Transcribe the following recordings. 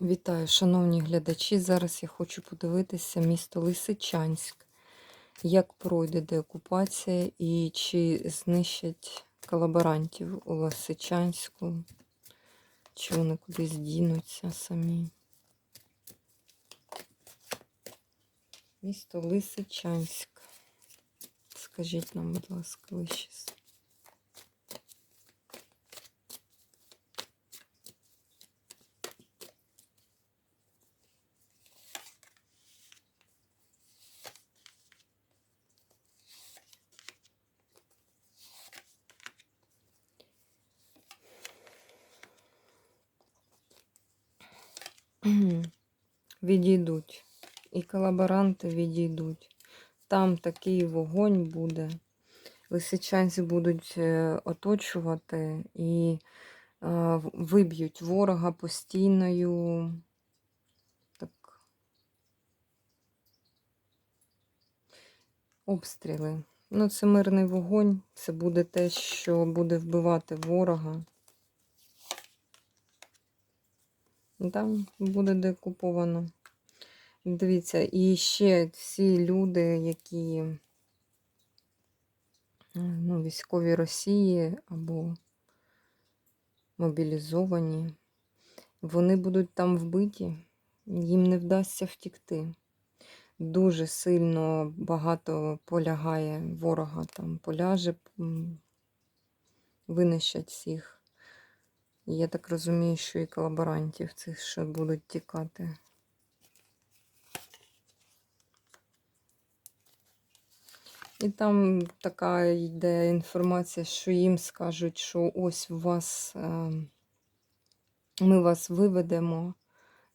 Вітаю, шановні глядачі. Зараз я хочу подивитися місто Лисичанськ, як пройде деокупація і чи знищать колаборантів у Лисичанську, чи вони кудись дінуться самі. Місто Лисичанськ. Скажіть нам, будь ласка, вище. Відійдуть. І колаборанти відійдуть. Там такий вогонь буде. Лисичанці будуть е, оточувати і е, виб'ють ворога постійною. Так. Обстріли. Ну, це мирний вогонь. Це буде те, що буде вбивати ворога. Ну, Там буде декуповано. Дивіться, і ще всі люди, які е, ну, військові Росії або мобілізовані, вони будуть там вбиті, їм не вдасться втікти. Дуже сильно багато полягає ворога, там поляже, винищать всіх. Я так розумію, що і колаборантів цих ще будуть тікати. І там така йде інформація, що їм скажуть, що ось у вас е, ми вас виведемо,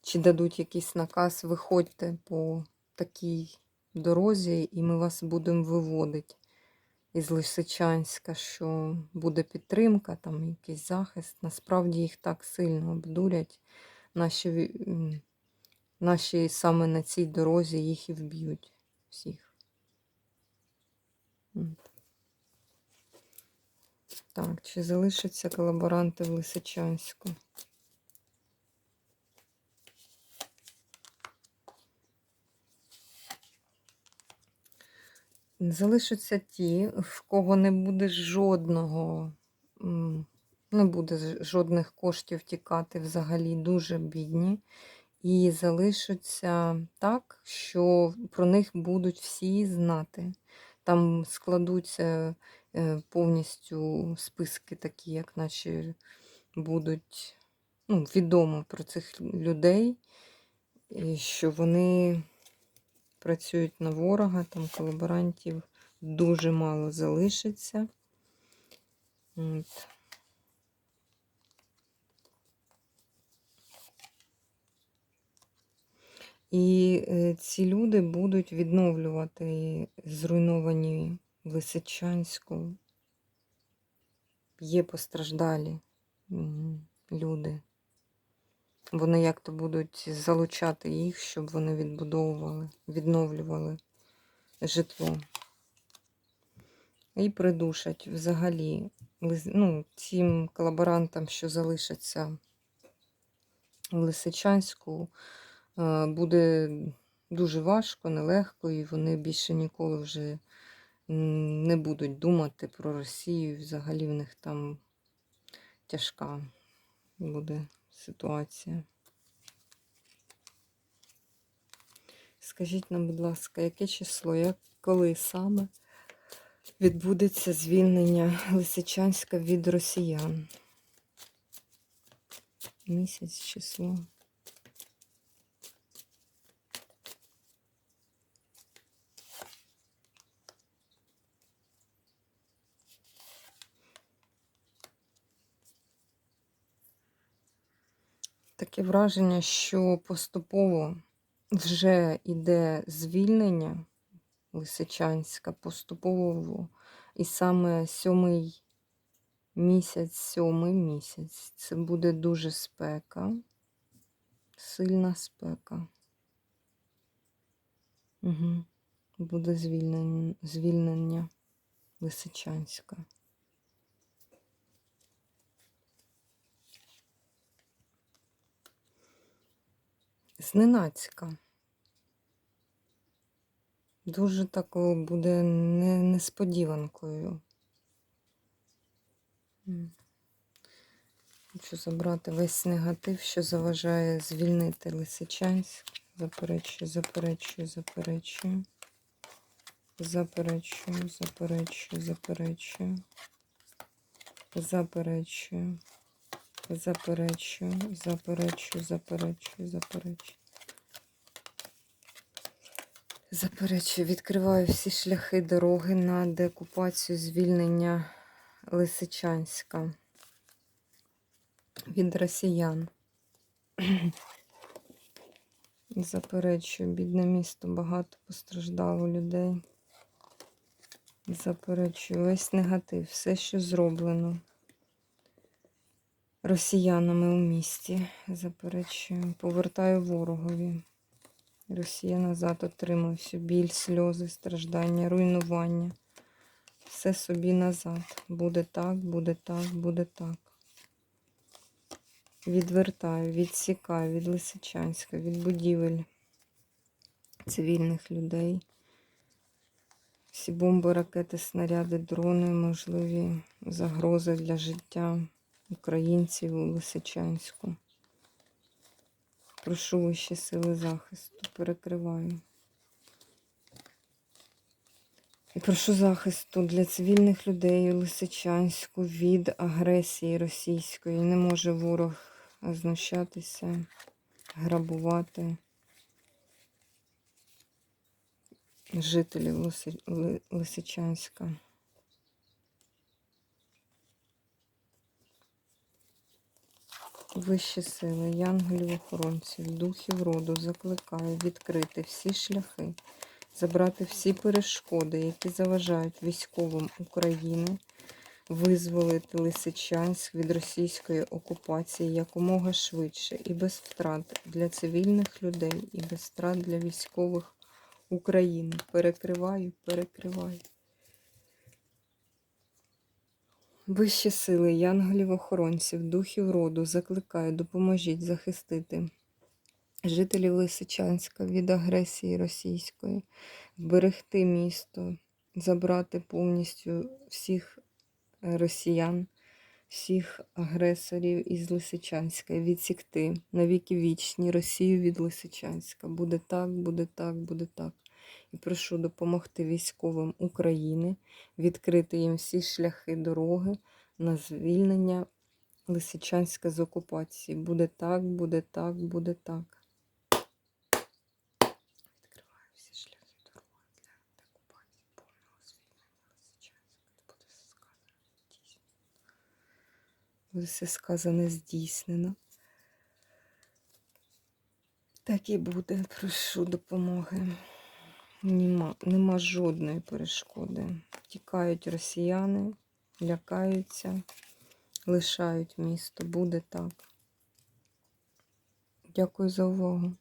чи дадуть якийсь наказ, виходьте по такій дорозі, і ми вас будемо виводити із Лисичанська, що буде підтримка, там якийсь захист. Насправді їх так сильно обдурять. Наші, наші саме на цій дорозі їх і вб'ють всіх. Так, чи залишаться колаборанти в Лисичанську? Залишаться ті, в кого не буде жодного, не буде жодних коштів тікати взагалі, дуже бідні. І залишаться так, що про них будуть всі знати. Там складуться е, повністю списки такі, як наче будуть ну, відомо про цих людей, що вони працюють на ворога, там колаборантів дуже мало залишиться. От. І е, ці люди будуть відновлювати зруйновані Лисичанську. Є постраждалі люди. Вони як-то будуть залучати їх, щоб вони відбудовували, відновлювали житло. І придушать взагалі ну, цим колаборантам, що залишаться в Лисичанську, е, буде дуже важко, нелегко, і вони більше ніколи вже не будуть думати про Росію. Взагалі в них там тяжка буде ситуація. Скажіть нам, будь ласка, яке число, як коли саме відбудеться звільнення Лисичанська від росіян? Місяць, число. Таке враження, що поступово вже йде звільнення Лисичанська, поступово, і саме сьомий місяць, сьомий місяць, це буде дуже спека, сильна спека. Угу. Буде звільнення, звільнення Лисичанська. Зненацька. Дуже такою буде не, несподіванкою. Хочу забрати весь негатив, що заважає звільнити Лисичанськ. Заперечую, заперечую, заперечую. Заперечую, заперечую, заперечую. Заперечую. Заперечую, заперечую, заперечую, заперечую. Заперечую, відкриваю всі шляхи дороги на деокупацію звільнення Лисичанська від росіян. Заперечую, бідне місто, багато постраждало людей. Заперечую весь негатив, все, що зроблено росіянами у місті. Заперечую, повертаю ворогові. Росія назад отримує всю біль, сльози, страждання, руйнування. Все собі назад. Буде так, буде так, буде так. Відвертаю, відсікаю від Лисичанська, від будівель цивільних людей. Всі бомби, ракети, снаряди, дрони, можливі загрози для життя українців у Лисичанську. Прошу вищі сили захисту, перекриваю. І прошу захисту для цивільних людей у Лисичанську від агресії російської. Не може ворог знущатися, грабувати жителів Лиси- Лисичанська. Вищі сили, янголів охоронців, духів роду закликаю відкрити всі шляхи, забрати всі перешкоди, які заважають військовим України, визволити Лисичанськ від російської окупації якомога швидше і без втрат для цивільних людей, і без втрат для військових України. Перекриваю, перекриваю. Вищі сили, янголів-охоронців, духів роду закликаю, допоможіть захистити жителів Лисичанська від агресії російської, вберегти місто, забрати повністю всіх росіян, всіх агресорів із Лисичанська, відсікти навіки вічні Росію від Лисичанська. Буде так, буде так, буде так. І прошу допомогти військовим України відкрити їм всі шляхи дороги на звільнення Лисичанська з окупації. Буде так, буде так, буде так. Відкриваю всі шляхи дороги для окупації повного звільнення Лисичанська. Буде сказано здійснено. Все сказане здійснено. Так і буде. Прошу допомоги. Нема, нема жодної перешкоди. Тікають росіяни, лякаються, лишають місто. Буде так. Дякую за увагу.